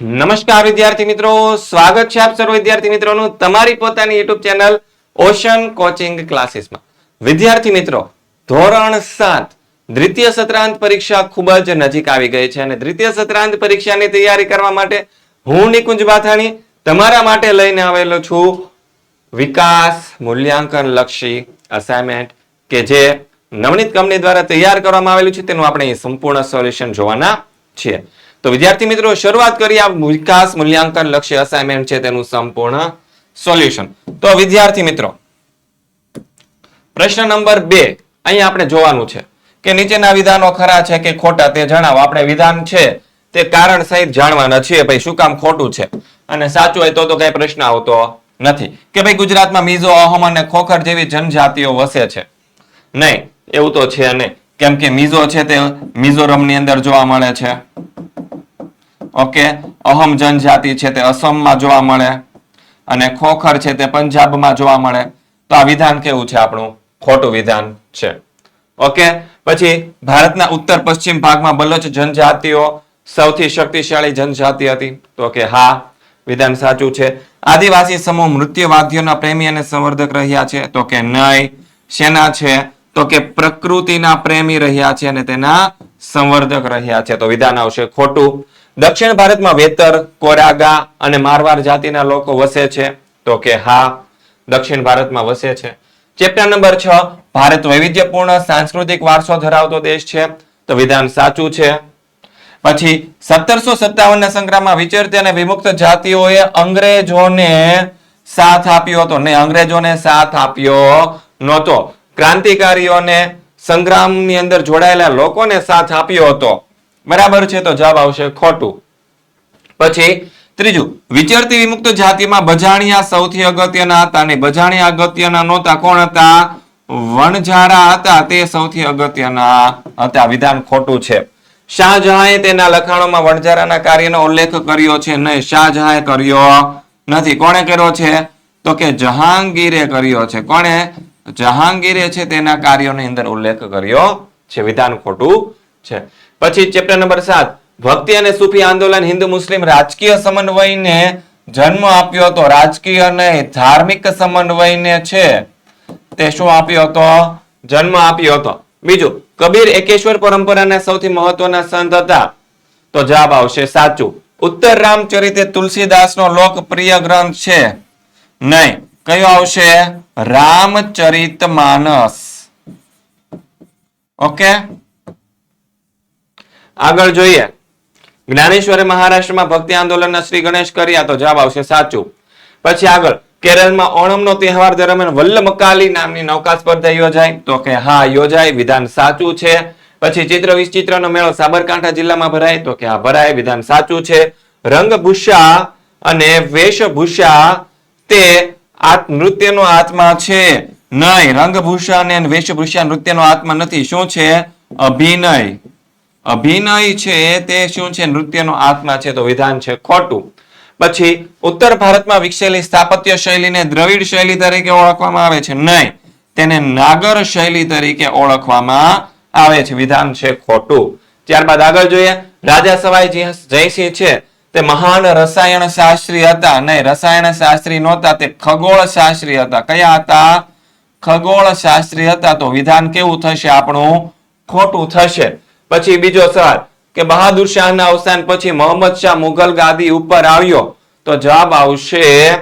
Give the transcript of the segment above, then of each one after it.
નમસ્કાર વિદ્યાર્થી મિત્રો, સ્વાગત છે આપ સર્વ વિદ્યાર્થી મિત્રોનું તમારી પોતાની યુટ્યુબ ચેનલ ઓશન કોચિંગ ક્લાસીસમાં. વિદ્યાર્થી મિત્રો, ધોરણ સાત, દ્વિતીય સત્રાંત પરીક્ષા ખૂબ જ નજીક આવી ગઈ છે અને દ્વિતીય સત્રાંત પરીક્ષાની તૈયારી કરવા માટે હું નિકુંજ બાથાણી, તમારા માટે લઈને આવેલો છું વિકાસ મૂલ્યાંકન લક્ષી અસાઇનમેન્ટ કે જે નવનીત કંપની દ્વારા તૈયાર કરવામાં આવેલું છે. તેનું આપણે સંપૂર્ણ સોલ્યુશન જોવાના છીએ. તો વિદ્યાર્થી મિત્રો, શરૂઆત કરી આ વિકાસ મૂલ્યાંકન લક્ષ્ય અસાઇનમેન્ટ છે તેનું સંપૂર્ણ સોલ્યુશન તો વિદ્યાર્થી મિત્રો, પ્રશ્ન નંબર બે અહીં આપણે જોવાનું છે કે નીચેના વિધાનો ખરા છે કે ખોટા તે જણાવો. આપણે વિધાન છે તે કારણ સહિત જાણવાના છીએ. ભાઈ, શું કામ ખોટું છે? અને સાચું હોય તો તો કઈ પ્રશ્ન આવતો નથી. કે ભાઈ, ગુજરાતમાં મીઝો અહમ અને ખોખર જેવી જનજાતિઓ વસે છે? નહીં, એવું તો છે નહીં. કેમ કે મીઝો છે તે મિઝોરમની અંદર જોવા મળે છે. ઓકે? અહમ જનજાતિ છે તે અસમમાં જોવા મળે અને ખોખર છે તે પંજાબમાં જોવા મળે. તો આ વિધાન કેવું છે આપણું? ખોટું વિધાન છે. ઓકે? પછી ભારતના ઉત્તર પશ્ચિમ ભાગમાં બલોચ જનજાતિઓ સૌથી શક્તિશાળી જનજાતિ હતી. તો કે હા, વિધાન સાચું છે. આદિવાસી સમૂહ મૃત્યુ વાદ્યોના પ્રેમી અને સંવર્ધક રહ્યા છે. તો કે નહીં, શેના છે? તો કે પ્રકૃતિના પ્રેમી રહ્યા છે અને તેના સંવર્ધક રહ્યા છે. તો વિધાન આવશે ખોટું. દક્ષિણ ભારતમાં વેતર, કોરાગા અને મારવાર જાતિના લોકો વસે છે. તો કે હા, દક્ષિણ ભારતમાં વસે છે. ચેપ્ટર નંબર છ, ભારત વૈવિધ્યપૂર્ણ સાંસ્કૃતિક વારસો ધરાવતો દેશ છે. તો વિધાન સાચું છે. પછી સત્તરસો સત્તાવન ના સંગ્રામમાં વિચરતી અને વિમુક્ત જાતિઓએ અંગ્રેજોને સાથ આપ્યો હતો. ને અંગ્રેજોને સાથ આપ્યો નહોતો. ક્રાંતિકારીઓને સંગ્રામની અંદર જોડાયેલા લોકોને સાથ આપ્યો હતો. બરાબર છે, તો જવાબ આવશે ખોટું. પછી ત્રીજું વિચરતી વિમુક્ત જાતિમાં બજાણિયા સૌથી અગત્યના હતા અને બજાણિયા અગત્યના નહોતા. કોણ હતા? વણઝારા હતા, તે સૌથી અગત્યના હતા. વિધાન ખોટું છે. શાહજહાંએ તેના લખાણોમાં વણઝારાના કાર્યનો ઉલ્લેખ કર્યો છે, નહીં, શાહજહાંએ કર્યો નથી. કોણે કર્યો છે? તો કે જહાંગીરે કર્યો છે. કોણે? જહાંગીરે છે તેના કાર્યોની અંદર ઉલ્લેખ કર્યો છે. વિધાન ખોટું છે. પછી ચેપ્ટર નંબર સાત. ભક્તિ અને સૂફી આંદોલન હિન્દુ મુસ્લિમ રાજકીય સમન્વયને જન્મ આપ્યો હતો. રાજકીય અને ધાર્મિક સમન્વયને છે તે શું આપ્યો હતો? જન્મ આપ્યો હતો. બીજું, કબીર એકેશ્વર પરંપરાના સૌથી મહત્વના સંત હતા. તો જવાબ આવશે સાચું. ઉત્તર રામચરિતે તુલસીદાસનો લોકપ્રિય ગ્રંથ છે. નહીં, કયો આવશે? રામચરિત માનસ ઓકે? આગળ જોઈએ. જ્ઞાનેશ્વરે મહારાષ્ટ્રમાં ભક્તિ આંદોલનના શ્રી ગણેશ કર્યા તો જવાબ આવશે સાચું. પછી આગળ, કેરળમાં ઓણમનો તહેવાર દરમિયાન વલ્લમકાલી નામની નૌકા સ્પર્ધા યોજાય તો કે હા યોજાય વિધાન સાચું છે. પછી ચિત્ર વિચિત્રનો મેળો સાબરકાંઠા જિલ્લામાં ભરાય. તો કે હા, ભરાય, વિધાન સાચું છે. રંગભૂષા અને વેશભૂષા તે આ નૃત્યનો આત્મા છે. નહીં, રંગભૂષા અને વેશભૂષા નૃત્યનો આત્મા નથી. શું છે? અભિનય. અભિનય છે તે શું છે? નૃત્યનો આત્મા છે, તો વિધાન છે ખોટું. પછી ઉત્તર ભારતમાં વિકસેલી સ્થાપત્ય શૈલીને દ્રવિડ શૈલી તરીકે ઓળખવામાં આવે છે. નહીં, તેને નાગર શૈલી તરીકે ઓળખવામાં આવે છે. વિધાન છે ખોટું. ત્યારબાદ આગળ જોઈએ રાજા સવાઈ જય- જયસિંહ છે, તે મહાન રસાયણ શાસ્ત્રી હતા. નહીં, રસાયણ શાસ્ત્રી નહોતા, તે ખગોળ શાસ્ત્રી હતા. કયા હતા? ખગોળ શાસ્ત્રી હતા. તો વિધાન કેવું થશે? આપણું ખોટું થશે. પછી બીજો સવાલ, કે બહાદુર શાહના અવસાન પછી મોહમ્મદ શાહ મુઘલ ગાદી ઉપર આવ્યો? તો જવાબ આવશે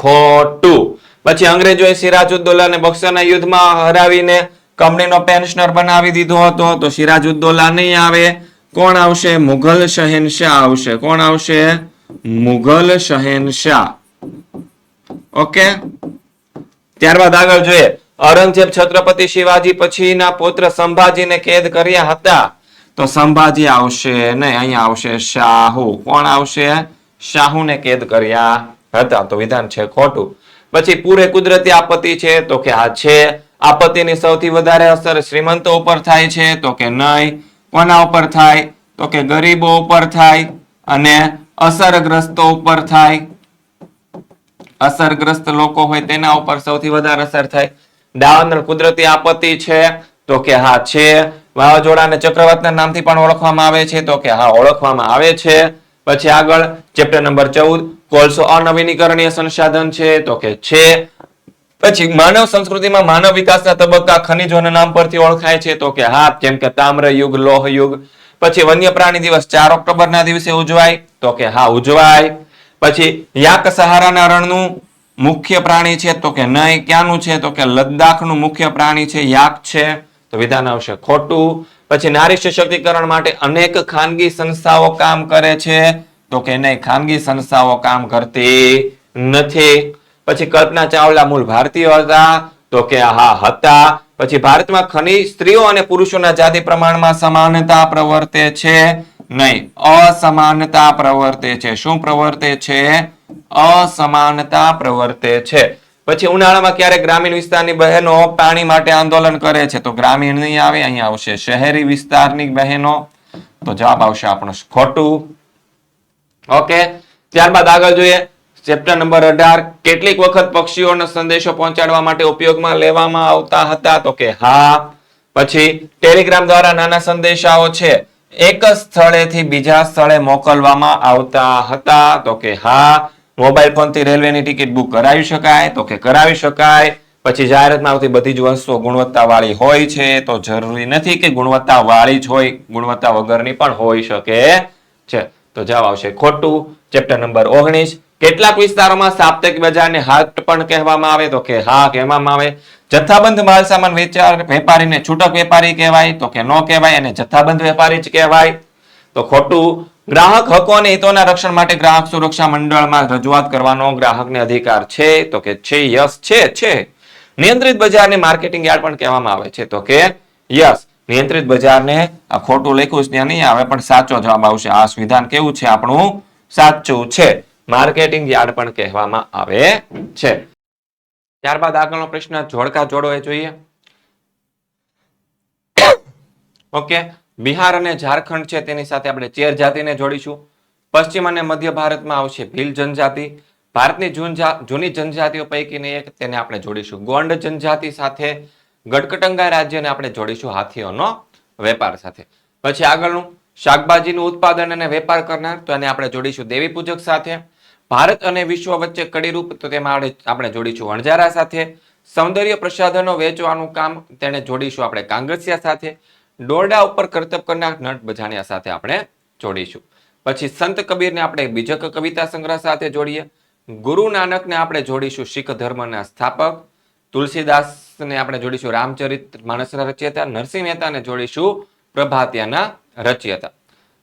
ખોટું. પછી અંગ્રેજોએ સિરાજુદ્દોલાને બક્સરના યુદ્ધમાં હરાવીને કંપનીનો પેન્શનર બનાવી દીધો હતો. તો સિરાજુદ્દોલા નહીં આવે. કોણ આવશે? મુઘલ શહેનશાહ આવશે. કોણ આવશે? મુઘલ શહેનશાહ. ઓકે? ત્યારબાદ આગળ જોઈએ. ઔરંગઝેબ છત્રપતિ શિવાજી પછીના પુત્ર સંભાજીને કેદ કર્યા હતા. તો સંભાજી આવશે ને અહીંયા આવશે શાહુ. કોણ આવશે? શાહુને કેદ કર્યા હતા. તો વિધાન છે ખોટું. પછી પૂરે કુદરતી આપત્તિ છે તો કે આ છે. આપત્તિની સૌથી વધારે અસર શ્રીમંતો ઉપર થાય છે તો કે નહીં. કોના ઉપર થાય? તો કે ગરીબો ઉપર થાય અને અસરગ્રસ્તો ઉપર થાય. અસરગ્રસ્ત લોકો હોય તેના ઉપર સૌથી વધારે અસર થાય. દાવાનળ કુદરતી આપત્તિ છે, તો કે હા છે. વાવાઝોડા અને ચક્રવાતના નામથી પણ ઓળખવામાં આવે છે, તો કે હા ઓળખવામાં આવે છે. પછી આગળ ચેપ્ટર નંબર ચૌદ, કોલસો અનવીનીકરણીય સંસાધન છે, તો કે છે. પછી માનવ સંસ્કૃતિમાં માનવ વિકાસના તબક્કા ખનિજોના નામ પરથી ઓળખાય છે, તો કે હા, જેમ કે તામ્ર યુગ, લોહ યુગ. પછી વન્ય પ્રાણી દિવસ, ચાર ઓક્ટોબર ના દિવસે ઉજવાય, તો કે હા ઉજવાય. પછી યાક સહારાના રણનું મુખ્ય પ્રાણી છે તો કે નહીં ક્યાંનું છે તો કે લદ્દાખનું મુખ્ય પ્રાણી છે, યાક છે. તો વિધાન આવશે ખોટું. પછી નારી સશક્તિકરણ માટે અનેક ખાનગી સંસ્થાઓ કામ કરે છે. તો કે નહીં, ખાનગી સંસ્થાઓ કામ કરતી નથી. પછી કલ્પના ચાવલા મૂળ ભારતીય હતા. તો કે હા હતા. પછી ભારતમાં ખનિજ સ્ત્રીઓ અને પુરુષોના જાતિ પ્રમાણમાં સમાનતા પ્રવર્તે છે. નહીં, અસમાનતા પ્રવર્તે છે. શું પ્રવર્તે છે? અસમાનતા પ્રવર્તે છે. પછી ઉનાળામાં ક્યારેક ગ્રામીણ વિસ્તારની બહેનો પાણી માટે આંદોલન કરે છે, તો ગ્રામીણ નહીં આવે અહીંયા આવશે શહેરી વિસ્તારની બહેનો, તો જવાબ આવશે આપણો ખોટું. ઓકે, ત્યારબાદ આગળ જોઈએ, ચેપ્ટર નંબર અઢાર, કેટલીક વખત પક્ષીઓનો સંદેશો પહોંચાડવા માટે ઉપયોગમાં લેવામાં આવતા હતા, તો કે હા. પછી, ટેલિગ્રામ દ્વારા નાના સંદેશાઓ છે, એક સ્થળેથી બીજા સ્થળે મોકલવામાં આવતા હતા, તો કે હા. મોબાઈલ ફોનથી રેલવેની ટિકિટ બુક કરાવી શકાય તો કે કરાવી શકાય. પછી જાહેરાતમાં આવતી બધી જ વસ્તુઓ ગુણવત્તાવાળી હોય છે તો જરૂરી નથી કે ગુણવત્તાવાળી જ હોય, ગુણવત્તા વગરની પણ હોઈ શકે છે. તો જવાબ આવશે ખોટું. ચેપ્ટર નંબર ઓગણીસ. કેટલાક વિસ્તારોમાં સાપ્તાહિક બજારને હાટ પણ કહેવામાં આવે તો કે હા કહેવામાં આવે. જથ્થાબંધ માલ સામાન વેચાણ વેપારીને છૂટક વેપારી કહેવાય તો કે ન કહેવાય અને જથ્થાબંધ વેપારી જ કહેવાય. તો ખોટું. ગ્રાહક હકો અને હિતોના રક્ષણ માટે ગ્રાહક સુરક્ષા મંડળમાં રજૂઆત કરવાનો ગ્રાહકને અધિકાર છે. તો કે છે, યસ, છે છે. નિયંત્રિત બજારને માર્કેટિંગ યાર્ડ પણ કહેવામાં આવે છે. તો કે, યસ, નિયંત્રિત બજારને આ ખોટું લખ્યું છે, ત્યાં નહીં આવે, પણ સાચો જવાબ આવશે. આ વિધાન કેવું છે? આપણું સાચું છે. માર્કેટિંગ યાર્ડ પણ કહેવામાં આવે છે. ત્યારબાદ આગળનો પ્રશ્ન, જોડકા જોડો એ જોઈએ. ઓકે. બિહાર અને ઝારખંડ છે તેની સાથે આપણે ચેર જાતિને જોડીશું. પશ્ચિમ અને મધ્ય ભારતમાં આવશે ભીલ જનજાતિ. ભારતની જૂન જૂની જનજાતિઓ પૈકીની એક તેને આપણે જોડીશું. ગોંડ જનજાતિ સાથે ગડકટંગા રાજ્યને આપણે જોડીશું હાથીઓનો વેપાર સાથે. પછી આગળનું શાકભાજીનું ઉત્પાદન અને વેપાર કરનાર તો એને આપણે જોડીશું દેવી પૂજક સાથે. ભારત અને વિશ્વ વચ્ચે કડીરૂપ તો તેમાં આપણે જોડીશું વણજારા સાથે. સૌંદર્ય પ્રસાધનો વેચવાનું કામ તેને જોડીશું આપણે કાંગસિયા સાથે. દોરડા ઉપર કરતબ કરનાર નટ બજાણિયા સાથે આપણે જોડીશું. પછી સંત કબીરને આપણે બીજક કવિતા સંગ્રહ સાથે જોડીએ. ગુરુ નાનકને આપણે જોડીશું શીખ ધર્મના સ્થાપક. તુલસીદાસને આપણે જોડીશું રામચરિત માણસના રચયતા. નરસિંહ મહેતાને જોડીશું પ્રભાતિયાના રચયતા.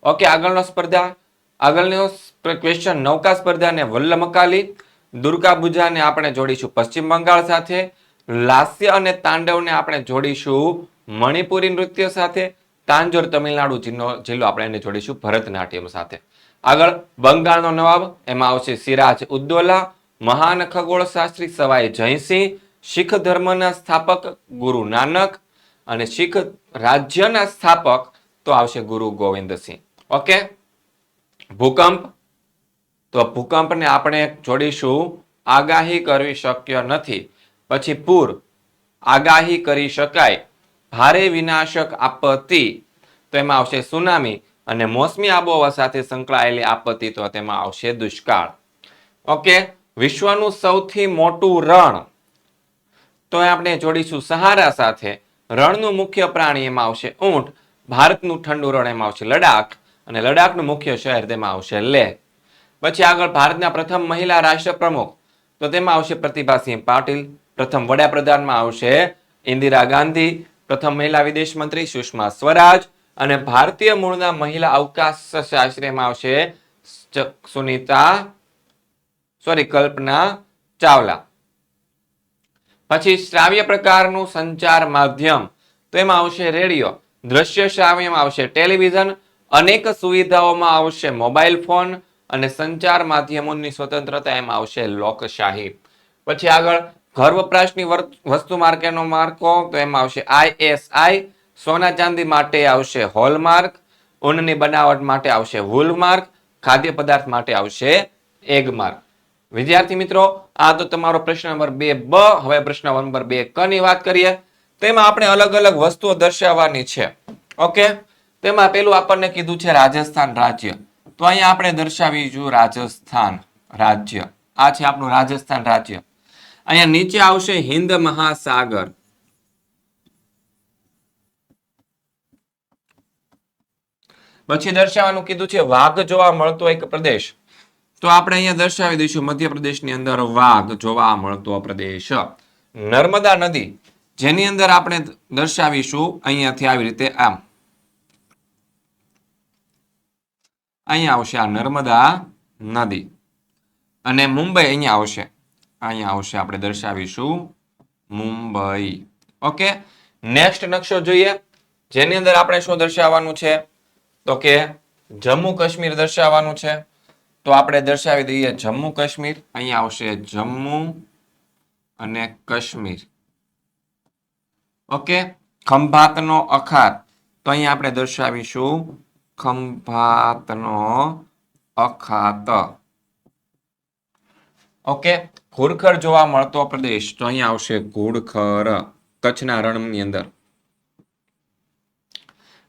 ઓકે, આગળનો સ્પર્ધા. આગળનો ક્વેશ્ચન નૌકા સ્પર્ધાને વલ્લમકાલી દુર્ગા પૂજાને આપણે જોડીશું પશ્ચિમ બંગાળ સાથે. લાસ્ય અને તાંડવને આપણે જોડીશું મણિપુરી નૃત્ય સાથે તાંજોર તમિલનાડુ જિલ્લો જિલ્લો આપણે એને જોડીશું ભરતનાટ્યમ સાથે. આગળ બંગાળનો નવાબ, એમાં આવશે સિરાજ ઉદ્દોલા, મહાન ખગોળ શાસ્ત્રી સવાઈ જયસિંહ, શીખ ધર્મના સ્થાપક ગુરુ નાનક અને શીખ રાજ્યના સ્થાપક તો આવશે ગુરુ ગોવિંદસિંહ ઓકે ભૂકંપ? તો ભૂકંપને આપણે જોડીશું. આગાહી કરવી શક્ય નથી. પછી પૂર. આગાહી કરી શકાય. ભારે વિનાશક આપત્તિ, તો એમાં આવશે સુનામી અને મોસમી આબોહવા સાથે સંકળાયેલી આપત્તિ, તો તેમાં આવશે દુષ્કાળ. ઓકે, વિશ્વનું સૌથી મોટું રણ. તો આપણે જોડીશું સહારા સાથે. રણનું મુખ્ય પ્રાણી એમાં આવશે ઊંટ, ભારતનું ઠંડુ રણ એમાં આવશે લડાખ, અને લડાખનું મુખ્ય શહેર તેમાં આવશે લેહ. પછી આગળ ભારતના પ્રથમ મહિલા રાષ્ટ્રપ્રમુખ, તો તેમાં આવશે પ્રતિભાસિંહ પાટીલ, પ્રથમ વડાપ્રધાનમાં આવશે ઇન્દિરા ગાંધી પ્રથમ મહિલા વિદેશ મંત્રી સુષ્મા સ્વરાજ અને ભારતીય મૂળના મહિલા અવકાશ શાસ્ત્રીમાં આવશે સુનિતા, સોરી, કલ્પના ચાવલા. પછી શ્રાવ્ય પ્રકારનું સંચાર માધ્યમ, તો એમાં આવશે રેડિયો. દ્રશ્ય શ્રાવ્યમાં આવશે ટેલિવિઝન. અનેક સુવિધાઓમાં આવશે મોબાઈલ ફોન અને સંચાર માધ્યમોની સ્વતંત્રતા એમાં આવશે લોકશાહી. પછી આગળ ઘર વપરાશની વસ્તુ માર્કેટનો માર્કો, તો એમાં આવશે આઈએસઆઈ સોના ચાંદી માટે આવશે હોલમાર્ક, ઊનની બનાવટ માટે આવશે વૂલમાર્ક ખાદ્ય પદાર્થ માટે આવશે એગમાર્ક. વિદ્યાર્થી મિત્રો, આ તો તમારો પ્રશ્ન નંબર બે બ, હવે પ્રશ્ન નંબર બે ક ની વાત કરીએ. તેમાં આપણે અલગ અલગ વસ્તુઓ દર્શાવવાની છે. ઓકે? તેમાં પેલું આપણને કીધું છે રાજસ્થાન રાજ્ય. તો અહીંયા આપણે દર્શાવીશું રાજસ્થાન રાજ્ય. આ છે આપણું રાજસ્થાન રાજ્ય. અહીંયા નીચે આવશે હિન્દ મહાસાગર. પછી દર્શાવવાનું કીધું છે, વાઘ જોવા મળતો એક પ્રદેશ. તો આપણે અહીંયા દર્શાવી દઈશું, મધ્યપ્રદેશની અંદર વાઘ જોવા મળતો પ્રદેશ. નર્મદા નદી, જેની અંદર આપણે દર્શાવીશું, અહીંયાથી આવી રીતે આમ. અહીંયા આવશે આ નર્મદા નદી. અને મુંબઈ અહીંયા આવશે. અહીંયા આવશે, આપણે દર્શાવીશું મુંબઈ. ઓકે નેક્સ્ટ નકશો જોઈએ. જેની અંદર આપણે શું દર્શાવવાનું છે? તો કે જમ્મુ કાશ્મીર દર્શાવવાનું છે. તો આપણે દર્શાવી દઈએ જમ્મુ કાશ્મીર. અહીંયા આવશે જમ્મુ અને કાશ્મીર. ઓકે ખંભાતનો અખાત. તો અહીંયા આપણે દર્શાવીશું ખંભાતનો અખાત. ઓકે ઘુડખર જોવા મળતો પ્રદેશ તો અહીંયા આવશે ઘોડખર કચ્છના રણની અંદર.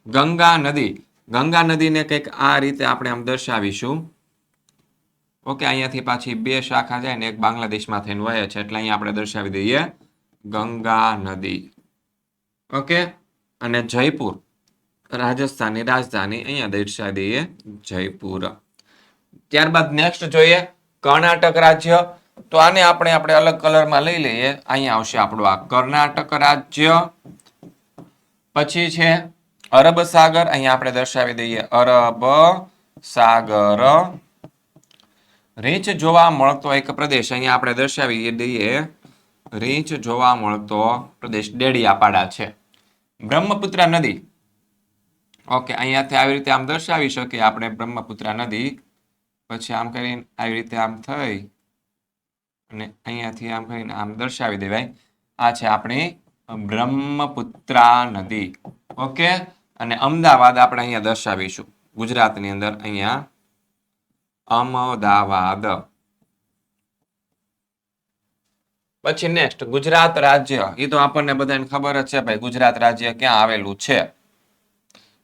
ગંગા નદી. ગંગા નદીને કંઈક આ રીતે આપણે આમ દર્શાવીશું. ઓકે, અહીંયાથી પાછી બે શાખા જાય ને એક બાંગ્લાદેશમાં થઈને વહે છે, એટલે અહીંયા આપણે દર્શાવી દઈએ ગંગા નદી. ઓકે, અને જયપુર. રાજસ્થાનની રાજધાની અહીંયા દર્શાવી દઈએ જયપુર. ત્યારબાદ નેક્સ્ટ જોઈએ કર્ણાટક રાજ્ય. તો આને આપણે આપણે અલગ કલરમાં લઈ લઈએ. અહીંયા આવશે આપણું આ કર્ણાટક રાજ્ય. પછી છે અરબ સાગર. અહીંયા આપણે દર્શાવી દઈએ અરબ સાગર. રીંછ જોવા મળતો એક પ્રદેશ. અહીંયા આપણે દર્શાવી દઈએ. રીંછ જોવા મળતો પ્રદેશ ડેડિયાપાડા છે. બ્રહ્મપુત્ર નદી. ઓકે, અહીંયાથી આવી રીતે આમ દર્શાવી શકીએ આપણે બ્રહ્મપુત્ર નદી. પછી આમ કરીને આવી રીતે આમ થઈ. અને અહીંયાથી આમ કરીને આમ દર્શાવી દેવાય. આ છે આપણી બ્રહ્મપુત્રા નદી ઓકે? અને અમદાવાદ આપણે અહીંયા દર્શાવીશું. ગુજરાતની અંદર અહીંયા અમદાવાદ. પછી નેક્સ્ટ ગુજરાત રાજ્ય. એ તો આપણને બધાને ખબર જ છે ભાઈ, ગુજરાત રાજ્ય ક્યાં આવેલું છે?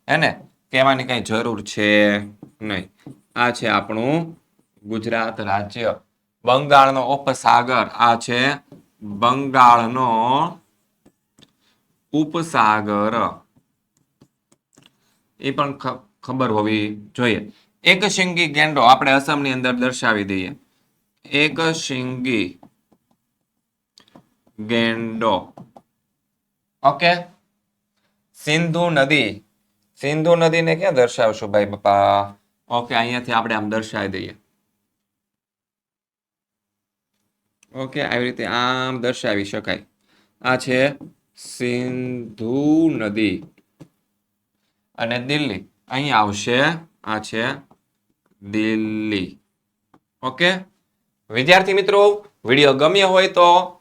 હેને કહેવાની કઈ જરૂર છે નહીં. આ છે આપણું ગુજરાત રાજ્ય. બંગાળનો ઉપસાગર આ છે બંગાળનો ઉપસાગર. એ પણ ખબર હોવી જોઈએ. એક શિંગી ગેંડો આપણે અસમની અંદર દર્શાવી દઈએ. એક શિંગી ગેંડો. ઓકે? સિંધુ નદી. સિંધુ નદીને ક્યાં દર્શાવશું ભાઈ બાપા? ઓકે, અહીંયાથી આપણે આમ દર્શાવી દઈએ. ઓકે, આવી રીતે આમ દર્શાવી શકાય. આ છે સિંધુ નદી. અને દિલ્હી. અહીં આવશે, આ છે દિલ્હી. ઓકે? વિદ્યાર્થી મિત્રો, વીડિયો ગમ્યો હોય તો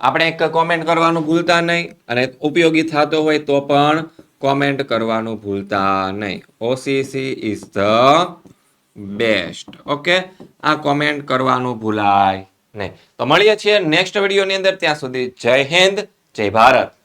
આપણે એક કોમેન્ટ કરવાનું ભૂલતા નહીં અને ઉપયોગી થતો હોય તો પણ કોમેન્ટ કરવાનું ભૂલતા નહીં. OCC is the best okay? આ કોમેન્ટ કરવાનું ભૂલાય નહીં. તો મળીએ છીએ નેક્સ્ટ વિડીયોની અંદર. ત્યાં સુધી જય હિન્દ જય ભારત.